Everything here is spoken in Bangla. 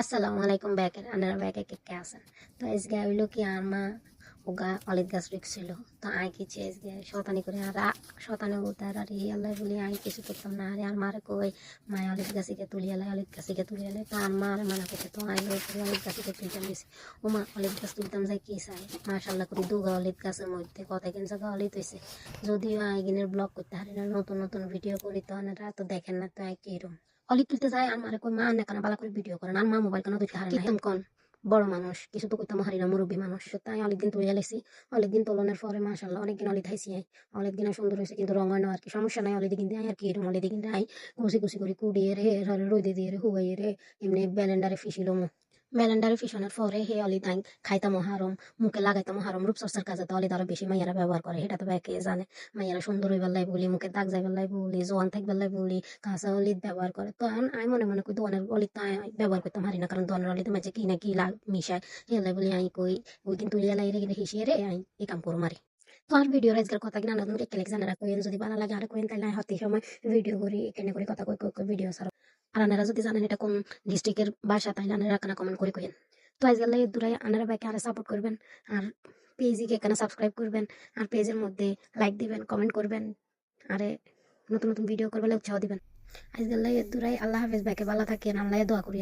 আসসালামু আলাইকুম ব্যাকের আনারা ব্যাকে কে কে আছেন? তো আজকে হইল কি আর মা, ওগা অলিদ গাছ রিক্সছিল তো আই কিছু আজকে শতানি করে আর শতানি উতার আর এই আল্লাহ বলি, আই কিছু করতাম না। আরে, আর মারে কই? মায় অলিদ গাছিকে তুলি এলাই অলিদ গাছিকে তুলি এলাই তো আর মা আর মানা করছে, তো আই লোক করে অলিদ গাছিকে তুলতাম গেছি। ও মা অলিদ গাছ তুলতাম যাই কি চাই? মাশাল্লাহ করি দুগা অলিদ গাছের মধ্যে কত কিন জায়গা অলিদ হয়েছে যদিও আয় আইগিনের ব্লগ করতে হারি না, নতুন নতুন ভিডিও করি তো আনারা তো দেখেন না তো আই কিরম। অলি তুলতে যায় আর মারে কই মা না কেন বালা করে ভিডিও করেন আর মা মোবাইল কেন দুইটা হারে না কোন? বড় মানুষ কিছু তো কইতাম হারি না মুরব্বী মানুষ। তাই অনেকদিন তুলে লেছি অনেকদিন তোলনের পরে মাশাল্লাহ অনেকদিন অলি থাইছি আই। অনেকদিন সুন্দর হয়েছে কিন্তু রঙ হয় না আর কি সমস্যা নাই অলি দিকিন আর কি এরম অলি দিকিন আই। কুচি কুচি করে কুড়িয়ে রে রোদে দিয়ে রে হুয়াইয়ে রে এমনি ব্যালেন্ডারে ফিসিল ব্যালেন্ডারে ফিসানোর পরে হে অলি তাই খাইতাম হারম মুখে লাগাইতাম হারম রূপচর্চার কাজে তো অলি তারা বেশি মাইয়ারা ব্যবহার করে, সেটা তো ব্যাকে জানে? মাইয়ারা সুন্দর হইবার লাই বলি, মুখে দাগ যাইবার লাই বলি, জোয়ান থাকবার লাই বলি, কাঁচা অলিদ ব্যবহার করে। তো আমি মনে মনে করি দোয়ানের অলিদ তো আমি ব্যবহার করতাম, হারি না, কারণ দোয়ানের অলিদ মাঝে কি না কি লাগ মিশায়। হেলাই বলি আমি কই, ওই কিন্তু লাই রে হিসিয়ে রে আমি এই কাম করো মারি তো আর ভিডিও আজকের কথা কিনা নতুন এক লেখ জানারা কইন যদি ভালো লাগে আর কইন তাহলে হতে সময় ভিডিও করি এখানে করে কথা কই কই ভিডিও সার আর আনারা যদি জানেন এটা কোন ডিস্ট্রিক্টের ভাষা তাহলে আনারা কেন কমেন্ট করে কইন তো আজকাল এই দূরে আনারা বাইকে আরে সাপোর্ট করবেন আর পেজকে এখানে সাবস্ক্রাইব করবেন আর পেজের মধ্যে লাইক দিবেন কমেন্ট করবেন আরে নতুন নতুন ভিডিও করবেন উৎসাহ দিবেন। আজকাল এই দূরে আল্লাহ হাফেজ বাইকে ভালো থাকেন, আল্লাহ দোয়া করি